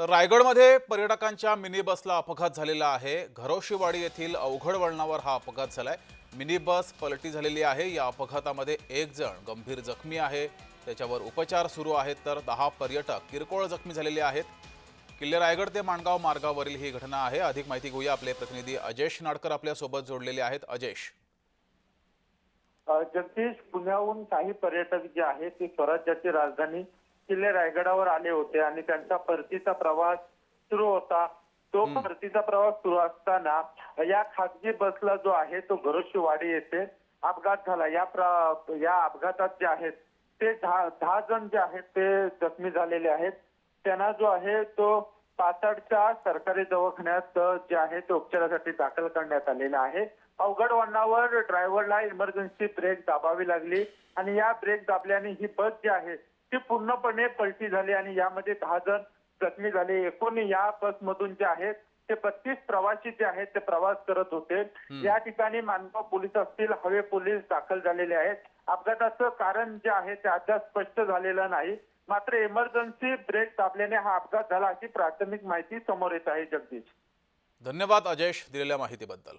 तर रायगडमध्ये पर्यटकांच्या मिनी बसला अपघात झालेला आहे. घरोशीवाडी येथील अवघड वळणावर हा अपघात झालाय. मिनी बस पलटी झालेली आहे. या अपघातामध्ये एक जण गंभीर जखमी आहे. त्याच्यावर उपचार सुरू आहेत तर दहा पर्यटक किरकोळ जखमी झालेले आहेत. किल्ले रायगड ते माणगाव मार्गावरील ही घटना आहे. अधिक माहिती घेऊया आपले प्रतिनिधी अजेश नाडकर आपल्यासोबत जोडलेले आहेत. अजेश जगदीश पुण्याहून काही पर्यटक जे आहेत ते स्वराज्याची राजधानी किल्ले रायगडावर आले होते आणि त्यांचा परतीचा प्रवास सुरू होता. तो परतीचा प्रवास सुरू असताना या खासगी बसला जो आहे तो घरोशीवाडी येथे अपघात झाला. या या अपघातात जे आहेत ते दहा दहा जण जे आहेत ते जखमी झालेले आहेत. त्यांना जो आहे तो पाचडच्या सरकारी दवाखान्यात जे आहे ते उपचारासाठी दाखल करण्यात आलेला आहे. अवघड वळणावर ड्रायव्हरला इमर्जन्सी ब्रेक दाबावी लागली आणि या ब्रेक दाबल्याने ही बस जी आहे ती पूर्णपणे पलटी झाली आणि यामध्ये दहा जण जखमी झाले. एकूण या बसमधून जे आहेत ते बत्तीस प्रवासी जे आहेत ते प्रवास करत होते. या ठिकाणी मानगाव पोलीस असतील हवे पोलीस दाखल झालेले आहेत. अपघाताचं कारण जे आहे ते अद्याप स्पष्ट झालेलं नाही. मात्र इमर्जन्सी ब्रेक दाबल्याने हा अपघात झाला अशी प्राथमिक माहिती समोर येत आहे जगदीश. धन्यवाद अजेश दिलेल्या माहितीबद्दल.